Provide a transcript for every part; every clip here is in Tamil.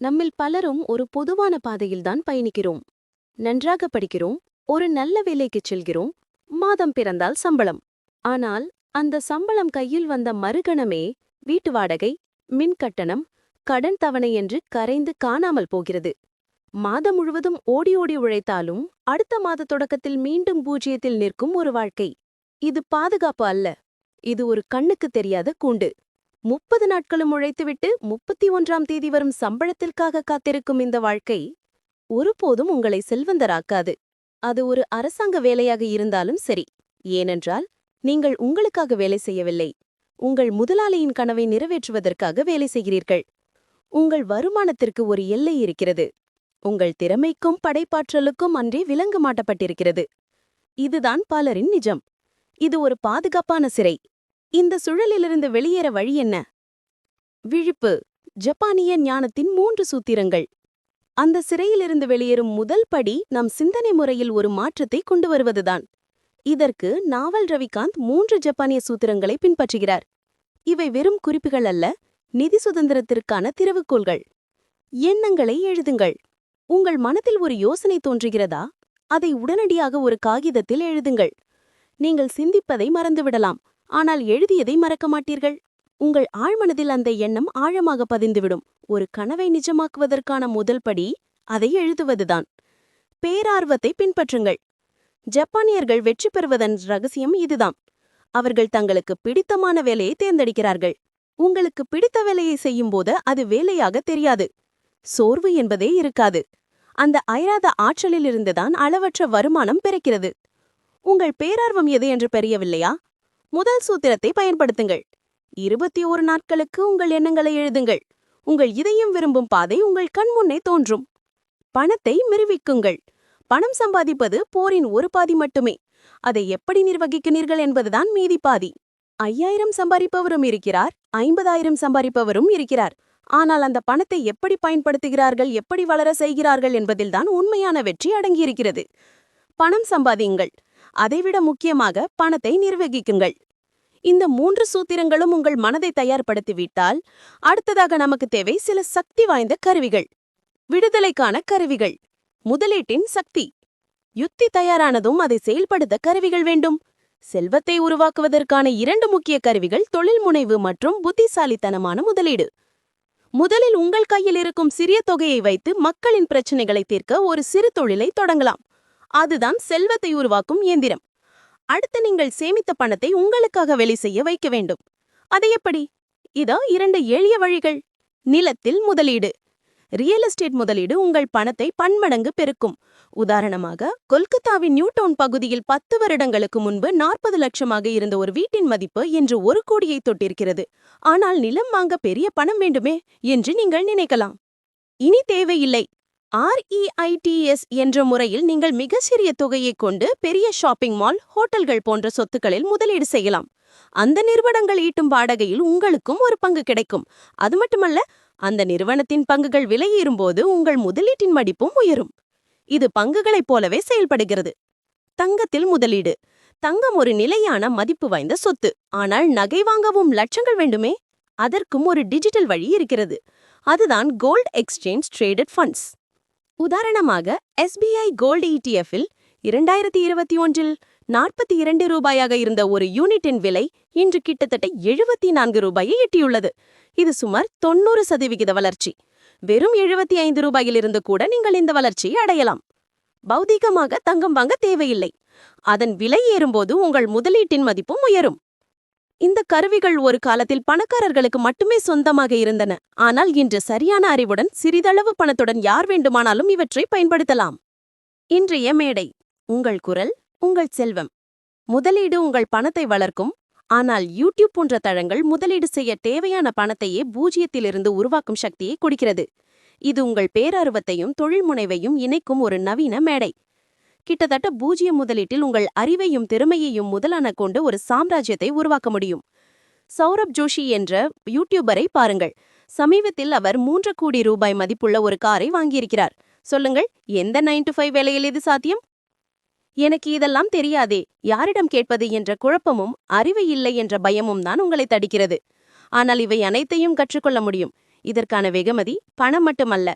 நம்மில் பலரும் ஒரு பொதுவான பாதையில்தான் பயணிக்கிறோம். நன்றாக படிக்கிறோம் ஒரு நல்ல வேலைக்குச் செல்கிறோம் மாதம் பிறந்தால் சம்பளம். ஆனால் அந்த சம்பளம் கையில் வந்த மறுகணமே வீட்டு வாடகை மின் கட்டணம் கடன் தவணை என்று கரைந்து காணாமல் போகிறது. மாதம் முழுவதும் ஓடி ஓடி உழைத்தாலும் அடுத்த மாத தொடக்கத்தில் மீண்டும் பூஜ்ஜியத்தில் நிற்கும் ஒரு வாழ்க்கை. இது பாதுகாப்பு அல்ல இது ஒரு கண்ணுக்குத் தெரியாத கூண்டு. முப்பது நாட்களும் உழைத்துவிட்டு முப்பத்தி ஒன்றாம் தேதி வரும் சம்பளத்திற்காக காத்திருக்கும் இந்த வாழ்க்கை ஒருபோதும் உங்களை செல்வந்தராக்காது. அது ஒரு அரசாங்க வேலையாக இருந்தாலும் சரி. ஏனென்றால் நீங்கள் உங்களுக்காக வேலை செய்யவில்லை. உங்கள் முதலாளியின் கனவை நிறைவேற்றுவதற்காக வேலை செய்கிறீர்கள். உங்கள் வருமானத்திற்கு ஒரு எல்லை இருக்கிறது. உங்கள் திறமைக்கும் படைப்பாற்றலுக்கும் அன்றே விலங்கு மாட்டப்பட்டிருக்கிறது இதுதான் பலரின் நிஜம். இது ஒரு பாதுகாப்பான சிறை. இந்த சுழலிலிருந்து வெளியேற வழி என்ன? விழிப்பு ஜப்பானிய ஞானத்தின் மூன்று சூத்திரங்கள். அந்த சிறையிலிருந்து வெளியேறும் முதல் படி நம் சிந்தனை முறையில் ஒரு மாற்றத்தை கொண்டு வருவதுதான். இதற்கு நாவல் ரவிகாந்த் மூன்று ஜப்பானிய சூத்திரங்களை பின்பற்றுகிறார். இவை வெறும் குறிப்புகள் அல்ல நிதி சுதந்திரத்திற்கான திறவுகோள்கள் எண்ணங்களை எழுதுங்கள். உங்கள் மனதில் ஒரு யோசனை தோன்றுகிறதா? அதை உடனடியாக ஒரு காகிதத்தில் எழுதுங்கள். நீங்கள் சிந்திப்பதை மறந்துவிடலாம். ஆனால் எழுதியதை மறக்க மாட்டீர்கள். உங்கள் ஆழ்மனதில் அந்த எண்ணம் ஆழமாக பதிந்துவிடும். ஒரு கனவை நிஜமாக்குவதற்கான முதல் படி அதை எழுதுவதுதான். பேரார்வத்தை பின்பற்றுங்கள். ஜப்பானியர்கள் வெற்றி பெறுவதன் ரகசியம் இதுதான். அவர்கள் தங்களுக்கு பிடித்தமான வேலையை தேர்ந்தெடுக்கிறார்கள். உங்களுக்கு பிடித்த வேலையை செய்யும்போது அது வேலையாக தெரியாது. சோர்வு என்பதே இருக்காது. அந்த அயராத ஆற்றலிலிருந்துதான் அளவற்ற வருமானம் பிறக்கிறது. உங்கள் பேரார்வம் எது என்று பெரியவில்லையா? முதல் சூத்திரத்தை பயன்படுத்துங்கள். இருபத்தி ஒரு நாட்களுக்கு உங்கள் எண்ணங்களை எழுதுங்கள். உங்கள் இதயம் விரும்பும் பாதை உங்கள் கண்முன்னே தோன்றும். பணத்தை மிருவிக்குங்கள். பணம் சம்பாதிப்பது போரின் ஒரு பாதி மட்டுமே. அதை எப்படி நிர்வகிக்கிறீர்கள் என்பதுதான் மீதி பாதி. ஐயாயிரம் சம்பாதிப்பவரும் இருக்கிறார் ஐம்பதாயிரம் சம்பாதிப்பவரும் இருக்கிறார். ஆனால் அந்த பணத்தை எப்படி பயன்படுத்துகிறார்கள் எப்படி வளர செய்கிறார்கள் என்பதில்தான் உண்மையான வெற்றி அடங்கியிருக்கிறது. பணம் சம்பாதியுங்கள். அதைவிட முக்கியமாக பணத்தை நிர்வகிக்குங்கள். இந்த மூன்று சூத்திரங்களும் உங்கள் மனதை தயார்படுத்திவிட்டால் அடுத்ததாக நமக்கு தேவை சில சக்தி வாய்ந்த கருவிகள். விடுதலைக்கான கருவிகள். முதலீட்டின் சக்தி. யுத்தி தயாரானதும் அதை செயல்படுத்த கருவிகள் வேண்டும். செல்வத்தை உருவாக்குவதற்கான இரண்டு முக்கிய கருவிகள் தொழில் முனைவு மற்றும் புத்திசாலித்தனமான முதலீடு. முதலில் உங்கள் கையில் இருக்கும் சிறிய தொகையை வைத்து மக்களின் பிரச்சனைகளை தீர்க்க ஒரு சிறு தொழிலை தொடங்கலாம். அதுதான் செல்வத்தை உருவாக்கும் இயந்திரம். அடுத்து நீங்கள் சேமித்த பணத்தை உங்களுக்காக வேலை செய்ய வைக்க வேண்டும். அதை எப்படி? இதோ இரண்டு எளிய வழிகள். நிலத்தில் முதலீடு. ரியல் எஸ்டேட் முதலீடு உங்கள் பணத்தை பன்மடங்கு பெருக்கும். உதாரணமாக கொல்கத்தாவின் நியூடவுன் பகுதியில் பத்து வருடங்களுக்கு முன்பு நாற்பது லட்சமாக இருந்த ஒரு வீட்டின் மதிப்பு என்று ஒரு கோடியை தொட்டிருக்கிறது. ஆனால் நிலம் வாங்க பெரிய பணம் வேண்டுமே என்று நீங்கள் நினைக்கலாம். இனி தேவையில்லை. ஆர்இஐடிஎஸ் என்ற முறையில் நீங்கள் மிக சிறிய தொகையைக் கொண்டு பெரிய ஷாப்பிங் மால் ஹோட்டல்கள் போன்ற சொத்துக்களில் முதலீடு செய்யலாம். அந்த நிறுவனங்கள் ஈட்டும் வாடகையில் உங்களுக்கும் ஒரு பங்கு கிடைக்கும். அது மட்டுமல்ல அந்த நிறுவனத்தின் பங்குகள் விலையேறும்போது உங்கள் முதலீட்டின் மடிப்பும் உயரும். இது பங்குகளைப் போலவே செயல்படுகிறது. தங்கத்தில் முதலீடு. தங்கம் ஒரு நிலையான மதிப்பு வாய்ந்த சொத்து. ஆனால் நகை வாங்கவும் லட்சங்கள் வேண்டுமே? அதற்கும் ஒரு டிஜிட்டல் வழி இருக்கிறது. அதுதான் கோல்ட் எக்ஸ்சேஞ்ச் ட்ரேடட் ஃபண்ட்ஸ் உதாரணமாக எஸ்பிஐ கோல்டு இடிஎஃப்பில் இரண்டாயிரத்தி இருபத்தி ஒன்றில் நாற்பத்தி இரண்டு ரூபாயாக இருந்த ஒரு யூனிட்டின் விலை இன்று கிட்டத்தட்ட எழுபத்தி நான்கு ரூபாயை எட்டியுள்ளது. இது சுமார் தொன்னூறு சதவிகித வளர்ச்சி. வெறும் எழுபத்தி ஐந்து ரூபாயிலிருந்து கூட நீங்கள் இந்த வளர்ச்சியை அடையலாம். பௌதீகமாக தங்கம் வாங்க தேவையில்லை. அதன் விலை ஏறும்போது உங்கள் முதலீட்டின் மதிப்பும் உயரும். இந்த கருவிகள் ஒரு காலத்தில் பணக்காரர்களுக்கு மட்டுமே சொந்தமாக இருந்தன. ஆனால் இன்று சரியான அறிவுடன் சிறிதளவு பணத்துடன் யார் வேண்டுமானாலும் இவற்றை பயன்படுத்தலாம். இன்றைய மேடை உங்கள் குரல் உங்கள் செல்வம். முதலீடு உங்கள் பணத்தை வளர்க்கும். ஆனால் யூடியூப் போன்ற தளங்கள் முதலீடு செய்ய தேவையான பணத்தையே பூஜ்ஜியத்திலிருந்து உருவாக்கும் சக்தியை கொடுக்கிறது. இது உங்கள் பேரருவத்தையும் தொழில் முனைவையும் இணைக்கும் ஒரு நவீன மேடை. கிட்டத்தட்ட பூஜ்ஜியம் முதலீட்டில் உங்கள் அறிவையும் திறமையையும் முதலான கொண்டு ஒரு சாம்ராஜ்யத்தை உருவாக்க முடியும். சௌரப் ஜோஷி என்ற யூடியூபரை பாருங்கள். சமீபத்தில் அவர் மூன்று கோடி ரூபாய் மதிப்புள்ள ஒரு காரை வாங்கியிருக்கிறார். சொல்லுங்கள் எந்த நைன் டு ஃபைவ் வேலையில் இது சாத்தியம்? எனக்கு இதெல்லாம் தெரியாதே யாரிடம் கேட்பது என்ற குழப்பமும் அறிவு இல்லை என்ற பயமும் தான் உங்களை தடுக்கிறது. ஆனால் இவை அனைத்தையும் கற்றுக்கொள்ள முடியும். இதற்கான வெகுமதி பணம் மட்டுமல்ல.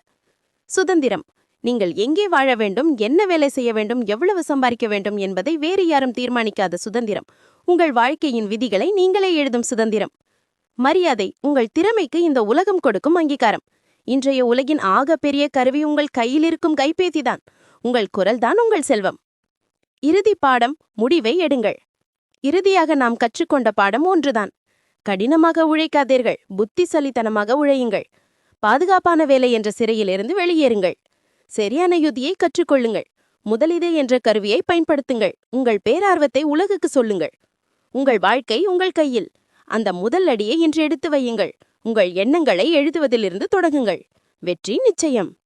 சுதந்திரம். நீங்கள் எங்கே வாழ வேண்டும் என்ன வேலை செய்ய வேண்டும் எவ்வளவு சம்பாதிக்க வேண்டும் என்பதை வேறு யாரும் தீர்மானிக்காத சுதந்திரம். உங்கள் வாழ்க்கையின் விதிகளை நீங்களே எழுதும் சுதந்திரம். மரியாதை உங்கள் திறமைக்கு இந்த உலகம் கொடுக்கும் அங்கீகாரம். இன்றைய உலகின் ஆகப்பெரிய கருவி உங்கள் கையில் இருக்கும் கைபேசிதான். உங்கள் குரல்தான் உங்கள் செல்வம். இறுதி பாடம் முடிவை எடுங்கள். இறுதியாக நாம் கற்றுக்கொண்ட பாடம் ஒன்றுதான். கடினமாக உழைக்காதீர்கள் புத்திசலித்தனமாக உழையுங்கள். பாதுகாப்பான வேலை என்ற சிறையிலிருந்து வெளியேறுங்கள். சரியான யுதியை கற்றுக்கொள்ளுங்கள். முதலீடு என்ற கருவியை பயன்படுத்துங்கள். உங்கள் பேரார்வத்தை உலகுக்கு சொல்லுங்கள். உங்கள் வாழ்க்கை உங்கள் கையில். அந்த முதல் அடியை இன்று எடுத்து வையுங்கள். உங்கள் எண்ணங்களை எழுதுவதிலிருந்து தொடங்குங்கள். வெற்றி நிச்சயம்.